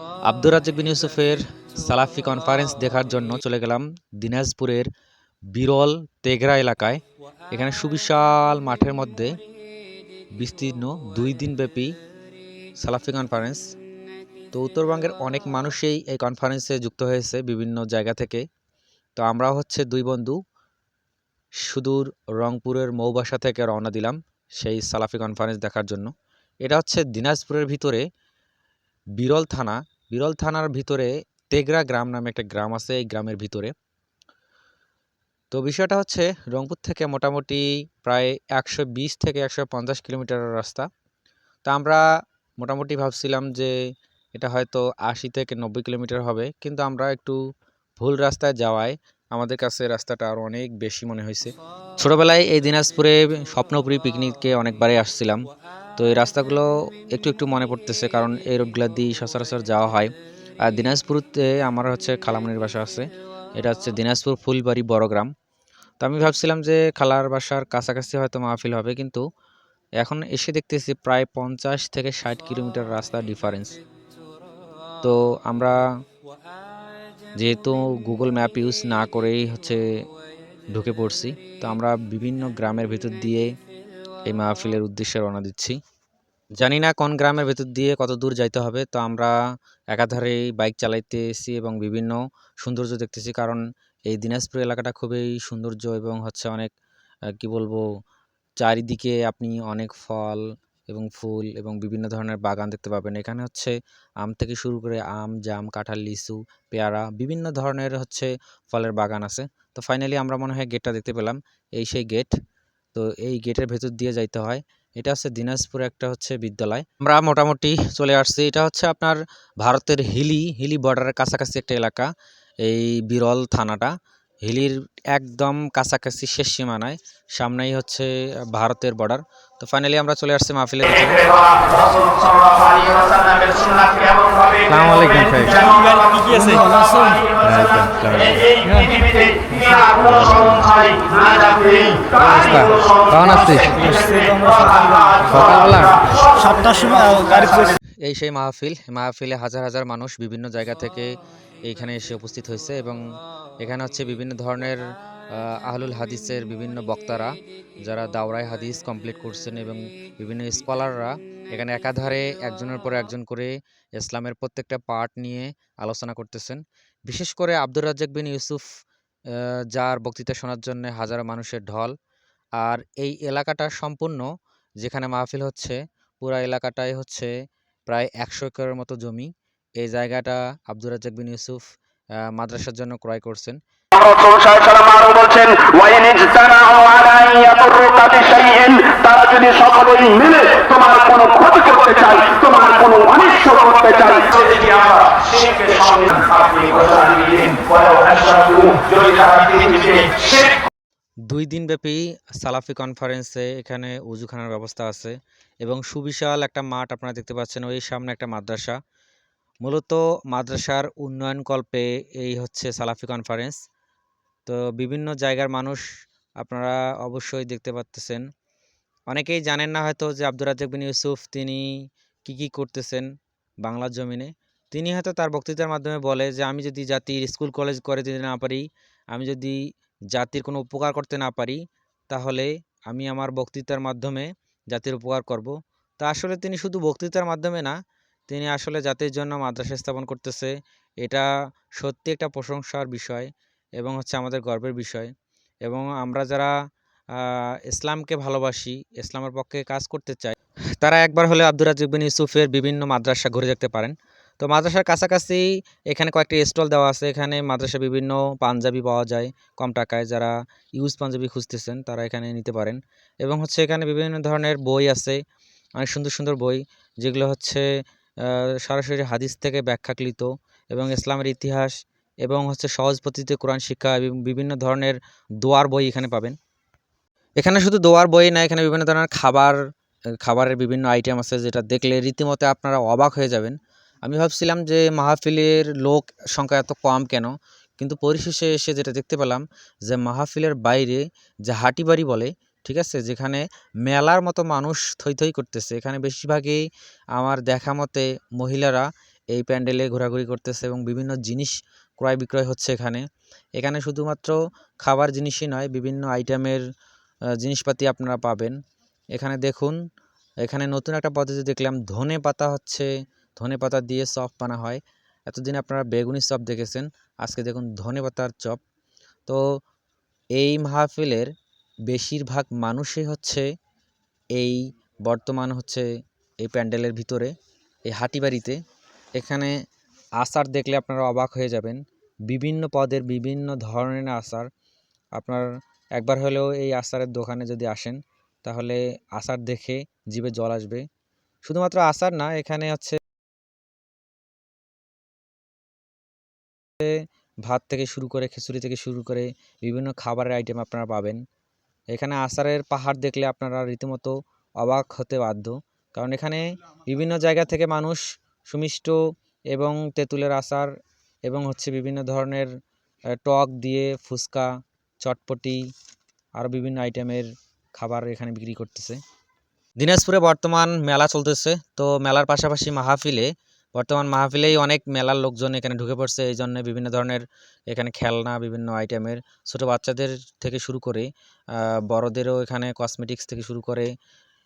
আব্দুর রাজ্জাক বিন ইউসুফের সালাফি কনফারেন্স দেখার জন্য চলে গেলাম দিনাজপুরের বিরল তেঘরা এলাকায়। এখানে সুবিশাল মাঠের মধ্যে বিস্তীর্ণ দুই দিনব্যাপী সালাফি কনফারেন্স তো উত্তরবঙ্গের অনেক মানুষই এই কনফারেন্সে যুক্ত হয়েছে বিভিন্ন জায়গা থেকে। তো আমরা হচ্ছে দুই বন্ধু, সুদূর রংপুরের মৌবাসা থেকে রওনা দিলাম সেই সালাফি কনফারেন্স দেখার জন্য। এটা হচ্ছে দিনাজপুরের ভিতরে বিরল থানা বিরল থানার ভিতরে তেগরা গ্রাম নামে একটা গ্রাম আছে, এই গ্রামের ভিতরে। তো বিষয়টা হচ্ছে, রংপুর থেকে মোটামুটি প্রায় একশো বিশ থেকে একশো পঞ্চাশ কিলোমিটারের রাস্তা। তা আমরা মোটামুটি ভাবছিলাম যে এটা হয়তো আশি থেকে নব্বই কিলোমিটার হবে, কিন্তু আমরা একটু ভুল রাস্তায় যাওয়ায় আমাদের কাছে রাস্তাটা আরও অনেক বেশি মনে হয়েছে। ছোটোবেলায় এই দিনাজপুরে স্বপ্নপুরী পিকনিকে অনেকবারই আসছিলাম। তো এই রাস্তাগুলো একটু একটু মনে পড়তেছে, কারণ এই রোডগুলো দিয়ে সচরাচর যাওয়া হয়। আর দিনাজপুরতে আমার হচ্ছে খালামনির বাসা আছে। এটা হচ্ছে দিনাজপুর ফুলবাড়ি বড় গ্রাম। তো আমি ভাবছিলাম যে খালার বাসার কাছাকাছি হয়তো মাহফিল হবে, কিন্তু এখন এসে দেখতেছি প্রায় পঞ্চাশ থেকে ষাট কিলোমিটার রাস্তা ডিফারেন্স তো আমরা যেহেতু গুগল ম্যাপ ইউজ না করেই হচ্ছে ঢুকে পড়ছি, তো আমরা বিভিন্ন গ্রামের ভিতর দিয়ে এই মাহফিলের উদ্দেশ্যে রওনা দিচ্ছি। জানি না কোন গ্রামের ভেতর দিয়ে কত দূর যাইতে হবে, তো আমরা একাধারেই বাইক চালাইতেছি এবং বিভিন্ন সৌন্দর্য দেখতেছি, কারণ এই দিনাজপুর এলাকাটা খুবই সৌন্দর্য এবং হচ্ছে অনেক কি বলব, চারিদিকে আপনি অনেক ফল এবং ফুল এবং বিভিন্ন ধরনের বাগান দেখতে পাবেন। এখানে হচ্ছে আম থেকে শুরু করে আম, জাম, কাঁঠাল, লিচু, পেয়ারা, বিভিন্ন ধরনের হচ্ছে ফলের বাগান আছে। তো ফাইনালি আমরা মনে হয় গেটটা দেখতে পেলাম। এই সেই গেট তো এই গেটের ভেতর দিয়ে যাইতে হয়। এটা হচ্ছে দিনাজপুর, একটা হচ্ছে বিদ্যালয়। আমরা মোটামুটি চলে আসছি। এটা হচ্ছে আপনার ভারতের হিলি হিলি বর্ডারের কাছাকাছি একটা এলাকা। এই বিরল থানাটা। হিলির একদম কাছাকাছি শেষ সীমানায় সামনেই হচ্ছে ভারতের বর্ডার তো ফাইনালি আমরা চলে আসছি মাহফিলের এই সেই মাহফিল মাহফিলে হাজার হাজার মানুষ বিভিন্ন জায়গা থেকে এইখানে এসে উপস্থিত হয়েছে এবং এখানে হচ্ছে বিভিন্ন ধরনের আহলুল হাদিসের বিভিন্ন বক্তারা যারা দাওরাই হাদিস কমপ্লিট করছেন এবং বিভিন্ন স্কলাররা এখানে একাধারে একজনের পর একজন করে ইসলামের প্রত্যেকটা পার্ট নিয়ে আলোচনা করতেছেন। বিশেষ করে আব্দুর রাজ্জাক বিন ইউসুফ যার বক্তৃতা শোনার জন্য হাজারো মানুষের ঢল। আর এই এলাকাটা সম্পূর্ণ যেখানে মাহফিল হচ্ছে, পুরা এলাকাটাই হচ্ছে প্রায় একশো একরের মতো জমি। এই জায়গাটা আব্দুর রাজ্জাক বিন ইউসুফ মাদ্রাসার জন্য ক্রয় করছেন। তারা যদি সকলেই মিলে তোমার কোনো ক্ষতি করতে চায় তোমার কোনো করতে চায় দুই দিনব্যাপী সালাফি কনফারেন্সে এখানে উজুখানার ব্যবস্থা আছে এবং সুবিশাল একটা মাঠ আপনারা দেখতে পাচ্ছেন ওই সামনে একটা মাদ্রাসা। মূলত মাদ্রাসার উন্নয়নকল্পে এই হচ্ছে সালাফি কনফারেন্স তো বিভিন্ন জায়গার মানুষ আপনারা অবশ্যই দেখতে পাচ্তেছেন অনেকেই জানেন না হয়তো যে আব্দুর রাজ্জাক বিন ইউসুফ তিনি কি কি করতেছেন বাংলার জমিনে। তিনি হয়তো তার বক্তৃতার মাধ্যমে বলে যে, আমি যদি জাতির স্কুল, কলেজ করে দিতে না পারি, আমি যদি জাতির কোনো উপকার করতে না পারি, তাহলে আমি আমার বক্তৃতার মাধ্যমে জাতির উপকার করব। তা আসলে তিনি শুধু বক্তৃতার মাধ্যমে না তিনি আসলে জাতির জন্য মাদ্রাসা স্থাপন করতেছে। এটা সত্যি একটা প্রশংসার বিষয় এবং হচ্ছে আমাদের গর্বের বিষয়। এবং আমরা যারা ইসলামকে ভালোবাসি, ইসলামের পক্ষে কাজ করতে চাই, তারা একবার হলে আব্দুর রাজ্জাক বিন ইউসুফের বিভিন্ন মাদ্রাসা ঘুরে দেখতে পারেন। তো মাদ্রাসার কাছাকাছি এখানে কয়েকটি স্টল দেওয়া আছে। এখানে মাদ্রাসা বিভিন্ন পাঞ্জাবি পাওয়া যায় কম টাকায়। যারা ইউজ পাঞ্জাবি খুঁজতেছেন, তারা এখানে নিতে পারেন। এবং হচ্ছে এখানে বিভিন্ন ধরনের বই আছে। অনেক সুন্দর সুন্দর বই, যেগুলো হচ্ছে সরাসরি হাদিস থেকে ব্যাখ্যাকৃত এবং ইসলামের ইতিহাস এবং হচ্ছে সহজ পদ্ধতিতে কোরআন, শিক্ষা বিভিন্ন ধরনের দোয়ার বই এখানে পাবেন। এখানে শুধু দোয়ার বই না, এখানে বিভিন্ন ধরনের খাবার, খাবারের বিভিন্ন আইটেম আছে যেটা দেখলে রীতিমতো আপনারা অবাক হয়ে যাবেন। আমি ভাবছিলাম যে মাহফিলের লোক সংখ্যা এত কম কেন? কিন্তু পরিশেষে এসে যেটা দেখতে পেলাম যে মাহফিলের বাইরে যে হাটি বাড়ি বলে ঠিক আছে? যেখানে মেলার মতো মানুষ থই থই করতেছে। এখানে বেশিরভাগই আমার দেখা মতে মহিলারা এই প্যান্ডেলে ঘোরাঘুরি করতেছে এবং বিভিন্ন জিনিস ক্রয় বিক্রয় হচ্ছে এখানে। এখানে শুধুমাত্র খাবার জিনিসই নয়, বিভিন্ন আইটেমের জিনিসপাতি আপনারা পাবেন। এখানে দেখুন, এখানে নতুন একটা পদ্ধতি দেখলাম, ধনে পাতা হচ্ছে, ধনে পাতা দিয়ে চপ বানা হয়। এতদিন আপনারা বেগুনি চপ দেখেছেন, আজকে দেখুন ধনে পাতার চপ। তো এই মাহফিলের বেশিরভাগ মানুষই হচ্ছে এই বর্তমান হচ্ছে এই প্যান্ডেলের ভিতরে, এই হাটিবাড়িতে। এখানে আচার দেখলে আপনারা অবাক হয়ে যাবেন। বিভিন্ন পদের বিভিন্ন ধরনের আচার। আপনার একবার হলেও এই আচারের দোকানে যদি আসেন, তাহলে আচার দেখে জিভে জল আসবে। শুধুমাত্র আচার না, এখানে হচ্ছে ভাত থেকে শুরু করে, খিচুড়ি থেকে শুরু করে বিভিন্ন খাবারের আইটেম আপনারা পাবেন। এখানে আসারের পাহাড় দেখলে আপনারা রীতিমতো অবাক হতে বাধ্য। কারণ এখানে বিভিন্ন জায়গা থেকে মানুষ সুমিষ্ট এবং তেঁতুলের আচার এবং হচ্ছে বিভিন্ন ধরনের টক দিয়ে ফুচকা, চটপটি আরও বিভিন্ন আইটেমের খাবার এখানে বিক্রি করতেছে। দিনাজপুরে বর্তমান মেলা চলতেছে। তো মেলার পাশাপাশি মাহফিলে বর্তমান মাহফিলেই অনেক মেলার লোকজন এখানে ঢুকে পড়ছে, এই জন্য বিভিন্ন ধরনের এখানে খেলনা, বিভিন্ন আইটেমের ছোট বাচ্চাদের থেকে শুরু করে বড়দেরও এখানে কসমেটিক্স থেকে শুরু করে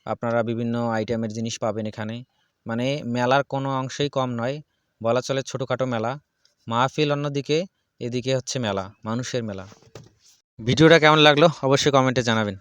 আপনারা বিভিন্ন আইটেমের জিনিস পাবেন এখানে। মানে মেলার কোনো অংশেই কম নয়, বলা চলে ছোটোখাটো মেলা। মাহফিল অন্যদিকে, এদিকে হচ্ছে মেলা, মানুষের মেলা। ভিডিওটা কেমন লাগল? অবশ্যই কমেন্টে জানাবেন।